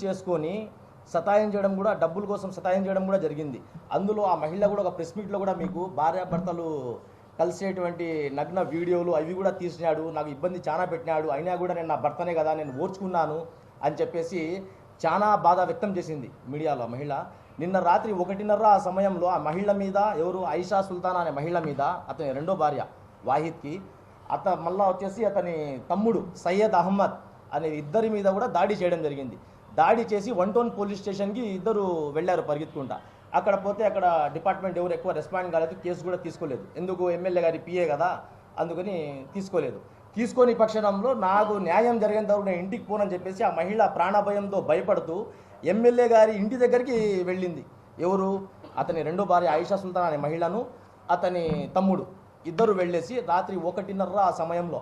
చేసుకొని సతాయం చేయడం కూడా డబ్బుల కోసం సతాయం చేయడం కూడా జరిగింది. అందులో ఆ మహిళ కూడా ఒక ప్రెస్ మీట్లో కూడా మీకు భార్యాభర్తలు కలిసేటువంటి నగ్న వీడియోలు అవి కూడా తీసినాడు. నాకు ఇబ్బంది చాలా పెట్టినాడు. అయినా కూడా నేను నా భర్తనే కదా నేను ఓర్చుకున్నాను అని చెప్పేసి చాలా బాధ వ్యక్తం చేసింది మీడియాలో ఆ మహిళ. నిన్న రాత్రి ఒకటిన్నర ఆ సమయంలో ఆ మహిళ మీద ఎవరు? ఐషా సుల్తాన్ అనే మహిళ మీద అతని రెండో భార్య వాహిద్కి అత మళ్ళా వచ్చేసి అతని తమ్ముడు సయ్యద్ అహ్మద్ అనే ఇద్దరి మీద కూడా దాడి చేయడం జరిగింది. దాడి చేసి వన్ టౌన్ పోలీస్ స్టేషన్కి ఇద్దరు వెళ్ళారు పరిగెత్తుకుంటా. అక్కడ పోతే అక్కడ డిపార్ట్మెంట్ ఎవరు ఎక్కువ రెస్పాండ్ కాలేదు కేసు కూడా తీసుకోలేదు. ఎందుకు ఎమ్మెల్యే గారి పిఏ కదా అందుకని తీసుకోలేదు. తీసుకొని పక్షంలో నాకు న్యాయం జరిగేంత వరకు నేను ఇంటికి పోనని చెప్పేసి ఆ మహిళ ప్రాణభయంతో భయపడుతూ ఎమ్మెల్యే గారి ఇంటి దగ్గరికి వెళ్ళింది. ఎవరు? అతని రెండో భార్య ఆయిషా సుల్తాన్ అనే మహిళను అతని తమ్ముడు. ఇద్దరు వెళ్ళేసి రాత్రి ఒకటిన్నర ఆ సమయంలో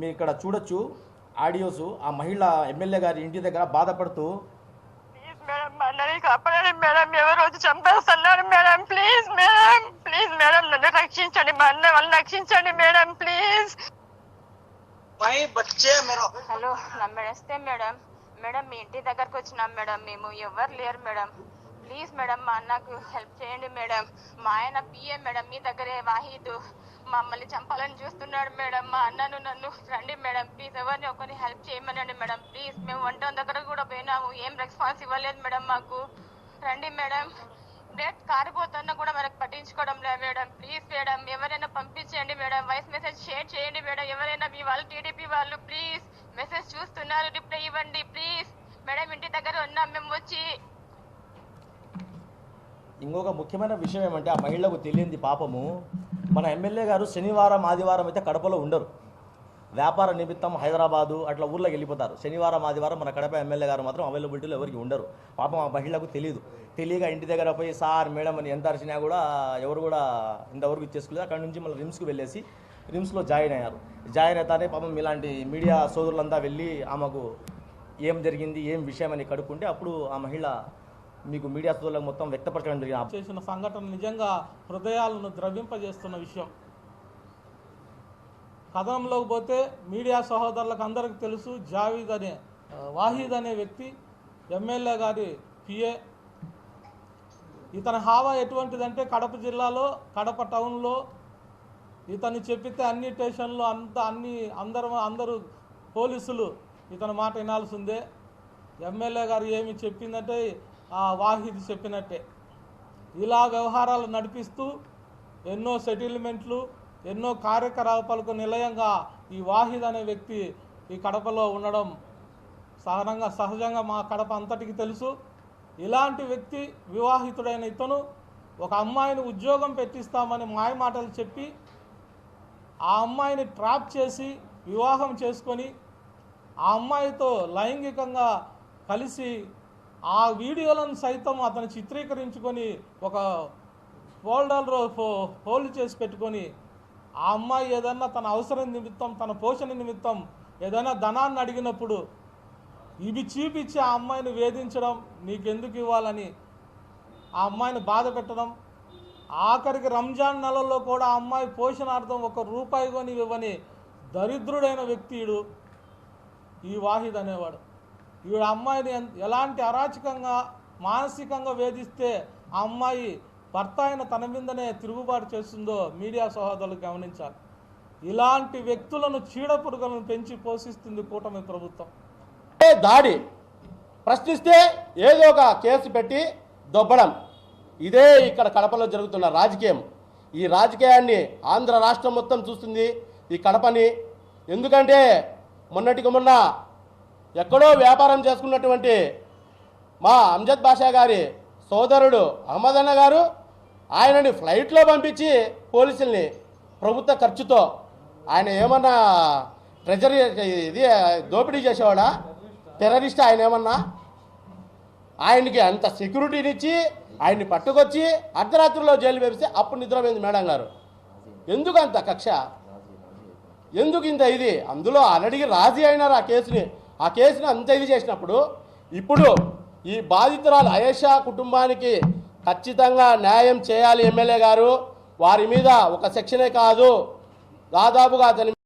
మీరు ఇక్కడ చూడొచ్చు ఆడియోస్ ఆ మహిళ ఎమ్మెల్యే గారి ఇంటి దగ్గర బాధపడుతూ madam madam madam please madam please madam రక్షించండి మా అన్న రక్షించండి మేడం. ప్లీజ్ హలో నమ్మేస్తే మేడం మేడం మీ ఇంటి దగ్గరకు వచ్చినాం మేడం మేము ఎవరు లేరు మేడం ప్లీజ్ మేడం మా అన్నకు హెల్ప్ చేయండి మేడం మా ఆయన పిఏ మేడం మీ దగ్గరే వాహిదు. మమ్మల్ని చంపాలని చూస్తున్నాడు మేడం. మా అన్నను నన్ను రండి మేడం. ప్లీజ్ ఎవరిని ఒకరిని హెల్ప్ చేయమనండి మేడం. ప్లీజ్ మేము వంట దగ్గర కూడా పోయినాము. ఏం రెస్పాన్స్ ఇవ్వలేదు మేడం మాకు. రండి మేడం. బ్లడ్ కారిపోతున్నా కూడా మనకు పట్టించుకోవడం లేదు మేడం. ప్లీజ్ మేడం ఎవరైనా పంపించండి మేడం. వాయిస్ మెసేజ్ షేర్ చేయండి మేడం. ఎవరైనా మీ వాళ్ళు టీడీపీ వాళ్ళు ప్లీజ్ మెసేజ్ చూస్తున్నారు. రిప్లై ఇవ్వండి ప్లీజ్. మేడం ఇంటి దగ్గర ఉన్నాం. మేము వచ్చి ఇంకొక ముఖ్యమైన విషయం ఏమంటే ఆ మహిళకు తెలియంది పాపము. మన ఎమ్మెల్యే గారు శనివారం ఆదివారం అయితే కడపలో ఉండరు. వ్యాపార నిమిత్తం హైదరాబాదు అట్లా ఊర్లోకి వెళ్ళిపోతారు. శనివారం ఆదివారం మన కడప ఎమ్మెల్యే గారు మాత్రం అవైలబిలిటీలో ఎవరికి ఉండరు. పాపం ఆ మహిళకు తెలియదు తెలియక ఇంటి దగ్గర పోయి సార్ మేడం అని ఎంత అరిచినా కూడా ఎవరు కూడా ఇంతవరకు ఇచ్చేసుకోలేదు. అక్కడ నుంచి మళ్ళీ రిమ్స్కి వెళ్ళేసి రిమ్స్లో జాయిన్ అయ్యారు. జాయిన్ అవుతానే పాపం ఇలాంటి మీడియా సోదరులంతా వెళ్ళి ఆమెకు ఏం జరిగింది ఏం విషయం అని కడుక్కుంటే అప్పుడు ఆ మహిళ మీకు మీడియా సోదరులకు మొత్తం వ్యక్తపరచడం జరిగింది. చేసిన సంఘటన నిజంగా హృదయాలను ద్రవింపజేస్తున్న విషయం. కథనంలోకి పోతే మీడియా సహోదరులకు అందరికీ తెలుసు జావీద్ అనే వాహీద్ అనే వ్యక్తి ఎమ్మెల్యే గారి పిఏ. ఇతని హావా ఎటువంటిదంటే కడప జిల్లాలో కడప టౌన్లో ఇతను చెప్పితే అన్ని స్టేషన్లో అంత అన్ని అందరూ అందరూ పోలీసులు ఇతని మాట వినాల్సిందే. ఎమ్మెల్యే గారు ఏమి చెప్పిందంటే వాహిద్ చెప్పినట్టే. ఇలా వ్యవహారాలు నడిపిస్తూ ఎన్నో సెటిల్మెంట్లు ఎన్నో కార్యకలాపాలకు నిలయంగా ఈ వాహిద్ అనే వ్యక్తి ఈ కడపలో ఉండడం సహనంగా సహజంగా మా కడప అంతటికి తెలుసు. ఇలాంటి వ్యక్తి వివాహితుడైన ఇతను ఒక అమ్మాయిని ఉద్యోగం పెట్టిస్తామని మాయమాటలు చెప్పి ఆ అమ్మాయిని ట్రాప్ చేసి వివాహం చేసుకొని ఆ అమ్మాయితో లైంగికంగా కలిసి ఆ వీడియోలను సైతం అతను చిత్రీకరించుకొని ఒక ఫోల్డర్లో ఫో ఫోల్డ్ చేసి పెట్టుకొని ఆ అమ్మాయి ఏదన్నా తన అవసరం నిమిత్తం తన పోషణ నిమిత్తం ఏదైనా ధనాన్ని అడిగినప్పుడు ఇవి చీపిచ్చి ఆ అమ్మాయిని వేధించడం నీకెందుకు ఇవ్వాలని? ఆ అమ్మాయిని బాధ పెట్టడం. ఆఖరికి రంజాన్ నెలలో కూడా ఆ అమ్మాయి పోషణార్థం ఒక రూపాయి కొని ఇవ్వని దరిద్రుడైన వ్యక్తియుడు ఈ వాహిద్ అనేవాడు. వీడు అమ్మాయిని ఎలాంటి అరాచకంగా మానసికంగా వేధిస్తే ఆ అమ్మాయి భర్త అయిన తన మీదనే తిరుగుబాటు చేస్తుందో మీడియా సహోదరులు గమనించాలి. ఇలాంటి వ్యక్తులను చీడపురుగులను పెంచి పోషిస్తుంది కూటమి ప్రభుత్వం. ఏ దాడి? ప్రశ్నిస్తే ఏదో ఒక కేసు పెట్టి దొబ్బడం. ఇదే ఇక్కడ కడపలో జరుగుతున్న రాజకీయం. ఈ రాజకీయాన్ని ఆంధ్ర రాష్ట్రం మొత్తం చూస్తుంది ఈ కడపని. ఎందుకంటే మొన్నటికి మొన్న ఎక్కడో వ్యాపారం చేసుకున్నటువంటి మా అంజద్ బాషా గారి సోదరుడు అహ్మద్ అన్న గారు ఆయనని ఫ్లైట్లో పంపించి పోలీసుల్ని ప్రభుత్వ ఖర్చుతో ఆయన ఏమన్నా ట్రెజరీ ఇది దోపిడీ చేసేవాడా? టెర్రరిస్ట్ ఆయన ఏమన్నా? ఆయనకి అంత సెక్యూరిటీనిచ్చి ఆయన్ని పట్టుకొచ్చి అర్ధరాత్రిలో జైలు వేపిస్తే అప్పుడు నిద్రపోయింది మేడం గారు. ఎందుకు అంత కక్ష? ఎందుకు ఇంత ఇది? అందులో ఆల్రెడీ రాజీ అయినారు ఆ కేసుని. ఆ కేసును అంత ఇది చేసినప్పుడు ఇప్పుడు ఈ బాధితురాలు అయేషా కుటుంబానికి ఖచ్చితంగా న్యాయం చేయాలి ఎమ్మెల్యే గారు. వారి మీద ఒక సెక్షనే కాదు. దాదాపుగా అతని